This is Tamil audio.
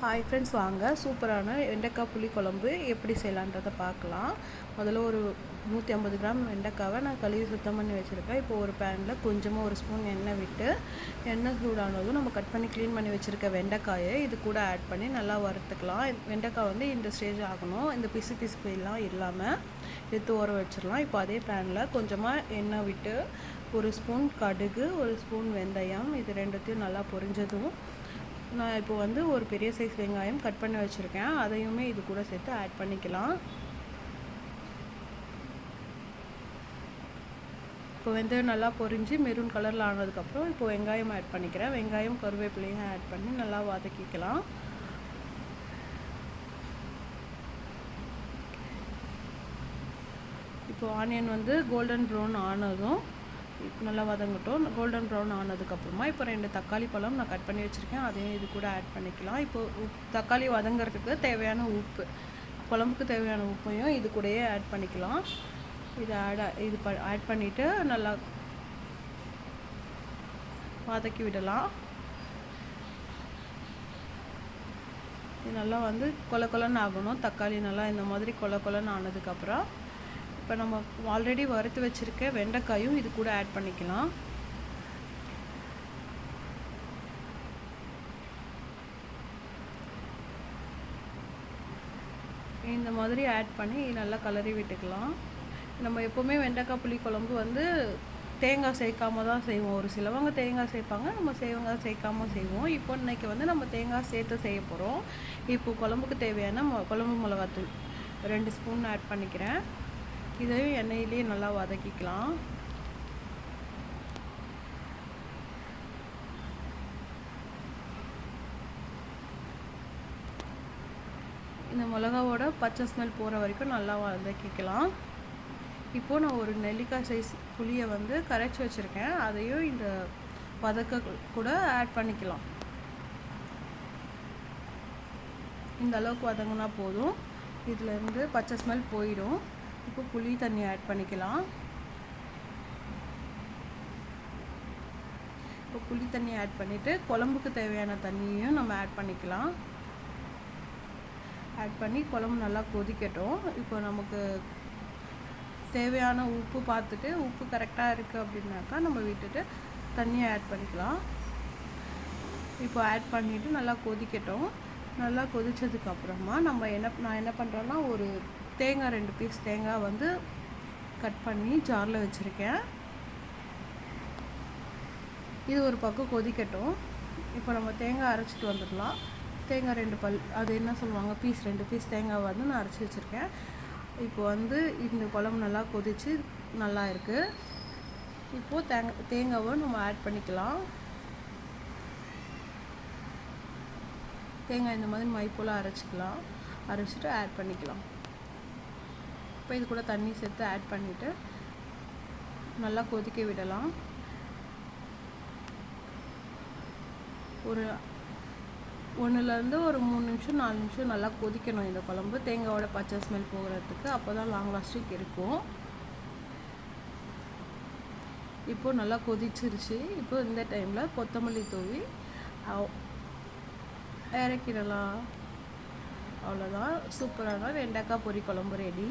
ஹாய் ஃப்ரெண்ட்ஸ் வாங்க. சூப்பரான வெண்டைக்காய் புளி குழம்பு எப்படி செய்யலான்றதை பார்க்கலாம். முதல்ல ஒரு நூற்றி ஐம்பது கிராம் வெண்டைக்காவை நான் கழுவி சுத்தம் பண்ணி வச்சுருக்கேன். இப்போ ஒரு பேனில் கொஞ்சமாக ஒரு ஸ்பூன் எண்ணெய் விட்டு எண்ணெய் சூடானதும் நம்ம கட் பண்ணி க்ளீன் பண்ணி வச்சுருக்க வெண்டைக்காயை இது கூட ஆட் பண்ணி நல்லா வறுத்துக்கலாம். வெண்டைக்காய் வந்து இந்த ஸ்டேஜ் ஆகணும். இந்த பிசு பிசுப்பு எல்லாம் இல்லாமல் எடுத்து ஊற வச்சிடலாம். இப்போ அதே பேனில் கொஞ்சமாக எண்ணெய் விட்டு ஒரு ஸ்பூன் கடுகு ஒரு ஸ்பூன் வெந்தயம் இது ரெண்டுத்தையும் நல்லா பொரிஞ்சதும் நான் இப்போ வந்து ஒரு பெரிய சைஸ் வெங்காயம் கட் பண்ணி வச்சுருக்கேன். அதையுமே இது கூட சேர்த்து ஆட் பண்ணிக்கலாம். இப்போ வெந்தயம் நல்லா பொரிஞ்சு மெரூன் கலரில் ஆனதுக்கப்புறம் இப்போ வெங்காயம் ஆட் பண்ணிக்கிறேன். வெங்காயம் கருவேப்பிலையும் ஆட் பண்ணி நல்லா வதக்கிக்கலாம். இப்போ ஆனியன் வந்து கோல்டன் ப்ரௌன் ஆனதும் நல்லா வதங்கட்டும். கோல்டன் ப்ரௌன் ஆனதுக்கப்புறமா இப்போ ரெண்டு தக்காளி பழம் நான் கட் பண்ணி வச்சுருக்கேன். அதையும் இது கூட ஆட் பண்ணிக்கலாம். இப்போ உப் தக்காளி வதங்கிறதுக்கு தேவையான உப்பு குழம்புக்கு தேவையான உப்பையும் இது கூடயே ஆட் பண்ணிக்கலாம். இது ஆட் இது ப ஆட் பண்ணிவிட்டு நல்லா வதக்கி விடலாம். இது நல்லா வந்து கொல கொலன்னு ஆகணும். தக்காளி நல்லா இந்த மாதிரி கொல கொலன்னு ஆனதுக்கப்புறம் இப்போ நம்ம ஆல்ரெடி வறுத்து வச்சுருக்க வெண்டைக்காயும் இது கூட ஆட் பண்ணிக்கலாம். இந்த மாதிரி ஆட் பண்ணி நல்லா கலரி விட்டுக்கலாம். நம்ம எப்போவுமே வெண்டைக்காய் புளி குழம்பு வந்து தேங்காய் சேர்க்காம தான் செய்வோம். ஒரு சிலவங்க தேங்காய் சேர்ப்பாங்க நம்ம செய்வங்க சேர்க்காம செய்வோம். இப்போ இன்றைக்கி வந்து நம்ம தேங்காய் சேர்த்து செய்ய போகிறோம் இப்போ குழம்புக்கு தேவையான குழம்பு மிளகாத்தூள் ரெண்டு ஸ்பூன் ஆட் பண்ணிக்கிறேன். இதையும் எண்ணெயிலே நல்லா வதக்கிக்கலாம். இந்த மிளகாவோட பச்சை ஸ்மெல் போகிற வரைக்கும் நல்லா வதக்கிக்கலாம். இப்போது நான் ஒரு நெல்லிக்காய் சைஸ் புளியை வந்து கரைச்சி வச்சுருக்கேன். அதையும் இந்த வதக்க கூட ஆட் பண்ணிக்கலாம். இந்த அளவுக்கு வதங்கினா போதும். இதிலேருந்து பச்சை ஸ்மெல் போயிடும். இப்போ புளி தண்ணி ஆட் பண்ணிக்கலாம். இப்போ புளி தண்ணி ஆட் பண்ணிவிட்டு குழம்புக்கு தேவையான தண்ணியையும் நம்ம ஆட் பண்ணிக்கலாம். ஆட் பண்ணி குழம்பு நல்லா கொதிக்கட்டும். இப்போ நமக்கு தேவையான உப்பு பார்த்துட்டு உப்பு கரெக்டாக இருக்குது அப்படின்னாக்கா நம்ம விட்டுட்டு தண்ணியை ஆட் பண்ணிக்கலாம். இப்போ ஆட் பண்ணிவிட்டு நல்லா கொதிக்கட்டும். நல்லா கொதித்ததுக்கப்புறமா நம்ம என்ன நான் என்ன பண்ணுறோன்னா ஒரு தேங்காய் ரெண்டு பீஸ் தேங்காய் வந்து கட் பண்ணி ஜாரில் வச்சுருக்கேன். இது ஒரு பக்கம் கொதிக்கட்டும். இப்போ நம்ம தேங்காய் அரைச்சிட்டு வந்துடலாம். தேங்காய் ரெண்டு பல் அது என்ன சொல்லுவாங்க? பீஸ் ரெண்டு பீஸ் தேங்காய் வந்து நான் அரைச்சி வச்சுருக்கேன். இப்போ வந்து இந்த குழம்பு நல்லா கொதித்து நல்லா இருக்குது இப்போது தேங்காய் தேங்காவை நம்ம ஆட் பண்ணிக்கலாம். தேங்காய் இந்த மாதிரி மை அரைச்சிக்கலாம். அரைச்சிட்டு ஆட் பண்ணிக்கலாம். இப்போ இது கூட தண்ணி சேர்த்து ஆட் பண்ணிவிட்டு நல்லா கொதிக்க விடலாம். ஒரு ஒன்றுலேருந்து ஒரு மூணு நிமிஷம் நாலு நிமிஷம் நல்லா கொதிக்கணும் இந்த குழம்பு. தேங்காயோட பச்சை ஸ்மெல் போகிறதுக்கு அப்போ தான் லாங் லாஸ்டிக் இருக்கும். இப்போது நல்லா கொதிச்சிருச்சு. இப்போ இந்த டைமில் கொத்தமல்லி தூவி இறக்கிடலாம். அவ்வளோதான் சூப்பரான வெண்டைக்காய் பொரி குழம்பு ரெடி